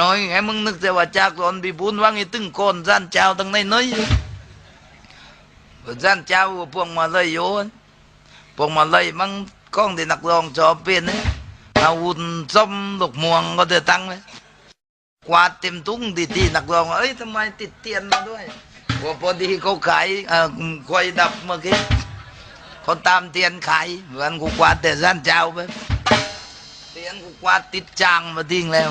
น้อยไงมึงนึกแต่ว่าจากตอนปีบุญว่างไอ้ตึงโกนจันเจ้าตั้งในน้อยจันเจ้าพวงมาเลยโยนพวงมาเลยมังกล้องที่นักร้องชอบเป็นเนี่ยเอาวุ่นส้อมลูกม่วงก็จะตั้งเลยกวาดเต็มตุ้งดีที่นักร้องเอ้ยทำไมติดเตียนมาด้วยว่าพอดีเขาขายเอ่อควายดับเมื่อกี้เขาตามเตียนขายเหมือนกูกวาดแต่จันเจ้าไปเตียงกูกวาดติดจางมาทิ้งแล้ว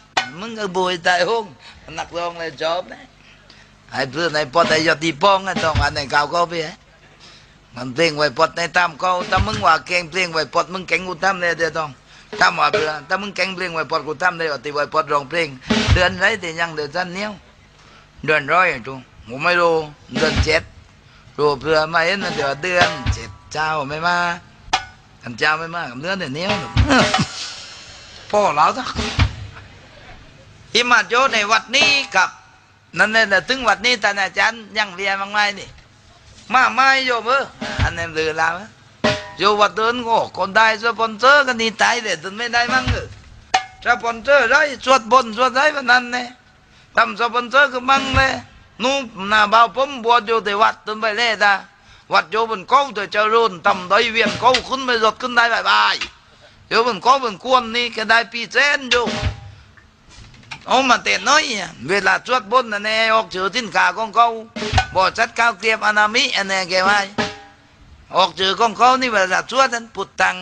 มึงก็บวยตายห้องนักร้องเลยจบนะไอ้เพื่อนไอ้ปอดไอ้ยอดตีป้องไอ้ต้องอันไหนเก่าก็ไปมันเพลงไว้ปอดในตามเขาถ้ามึงว่าเก่งเพลงไว้ปอดมึงเก่งกูทำเลยเดี๋ยวต้องทำว่าเพื่อถ้ามึงเก่งเพลงไว้ปอดกูทำเลยว่าตีไว้ปอดร้องเพลง เดือนไรแต่ยังเดือนสั้นเนี้ยวเดือนร้อยอะจูผมไม่รู้เดือนเจ็ดรู้เพื่อมาเห็นเดี๋ยวเดือนเจ็ดเจ้าไม่มาท่านเจ้าไม่มากับเดือนเดี๋ยวเนี้ยวพ่อเราทัก อิมาโยในวัดนี้กับ นั่นแหละถึงวัดนี้ท่านอาจารย์ยังเรียนบางไงนี่ มาไม่โยมเอออันนี้ลือล้วโยวัดเดินโง่คนได้สปอนเซอร์กันนี่ตายเลยถึงไม่ได้มั้งเออสปอนเซอร์ไรสวดบนสวดไรวันนั้นเนี่ยทำสปอนเซอร์ก็มั่งเลยนู่นนาบ่าวผมบวชอยู่ที่วัดตึงไปเลยตาวัดโยบนเก้าเถอะเจริญทำได้เวียนเก้าขึ้นไปรถขึ้นได้บายบายเดี๋ยวมันก็มันกวนนี่ก็ได้ปีเซนอยู่ เอามาเต้นน้อยเวลาจวดบนนั่นเองออกเจอสินค้าของเขาบอกจัดข้าวเกรียบอนามิอันนี้แกไว้ออกเจอของเขานี่เวลาจวดนั้นพุทธัง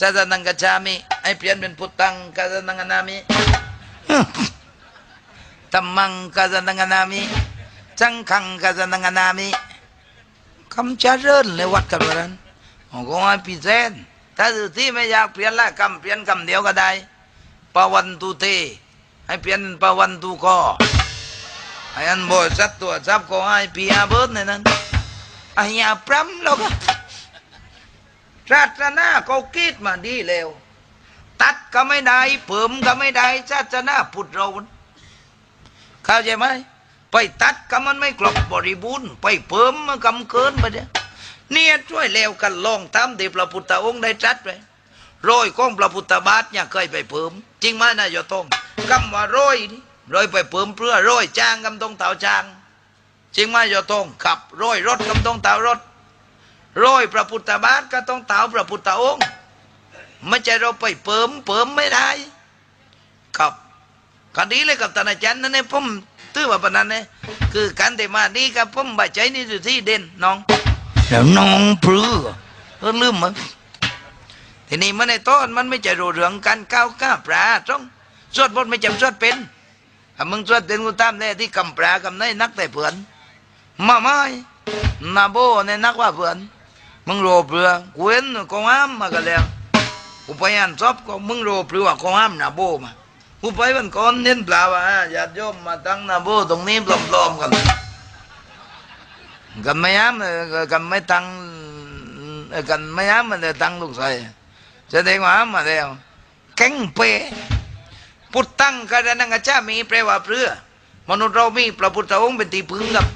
สานังกัจฉามิให้เปลี่ยนเป็นพุทธังกาสนังอนามิตัมมังกาสนังอนามิจังขังกาสนังอนามิคำเจริญเลยวัดกันวันนั้นของเขาให้ปีเซนถ้าสื่อที่ไม่อยากเปลี่ยนละคำเปลี่ยนคำเดียวก็ได้ปวันตุเต ให้เปลี่ยนปวันตุกอให้อันบริษัทตัวจับก็ให้ปีอาเบิร์ดในนั้นไอ้ยาพรำแล้วก็ราชนาเขาคิดมาดีแล้ว ตัดก็ไม่ได้เพิ่มก็ไม่ได้ศาสนาพุทธเราเข้าใจไหมไปตัดก็มันไม่ครบบริบูรณ์ไปเพิ่มมันกำเกินไปเดียเนี่ยช่วยแล้วกันลองทำที่พระพุทธองค์ได้ตรัสไปโรยของพระพุทธบาทเนี่ยเคยไปเพิ่ม จริงไหมนายโยตง คำว่าโรยนี่โรยไปเพิ่มเพื่อโรยจ้างกำตรงเต่าจ้างจริงไหมโยตงขับโรยรถกำตรงเต่ารถโรยพระพุทธบาทก็ต้องเต่าพระพุทธองค์ไม่ใช่เราไปเพิ่มเพิ่มไม่ได้ครับคดีเลยกับตานอาจารย์นั่นเองผมตื้อว่าปานนั้นเนี่ยคือการเดมาดีกับผมบาใจนี่สุดที่เด่นน้องแล้วน้องพลือเออลืมมั้งทีนี้มันในต้นมันไม่จะรู้เรื่องการก้าวก้าปลาจ้อง สวดบทไม่จำสวดเป็นถ้ามึงสวดเป็นกูตามแน่ที่กำปลากำในนักแต่เผื่อนมาไม่นาโบในนักว่าเผื่อนมึงโรเปลือกเห็นกองอ้ามมากันแล้วกูไปอ่านซอบก็มึงโรเปลือกกองอ้ามนาโบมากูไปวันก่อนเน้นปล่าว่าญาติโยมมาตั้งนาโบตรงนี้ปลอมๆกันกันไม่ย้ำกันไม่ตั้งกันไม่ย้ำมันเลยตั้งลูกใส่แสดงว่ามาแล้วแข็งเป พุทธังกระนังกะจามีแปลว่าเพื่อมนุษย์เรามีพระพุทธองค์เป็นที่พึ่งกับ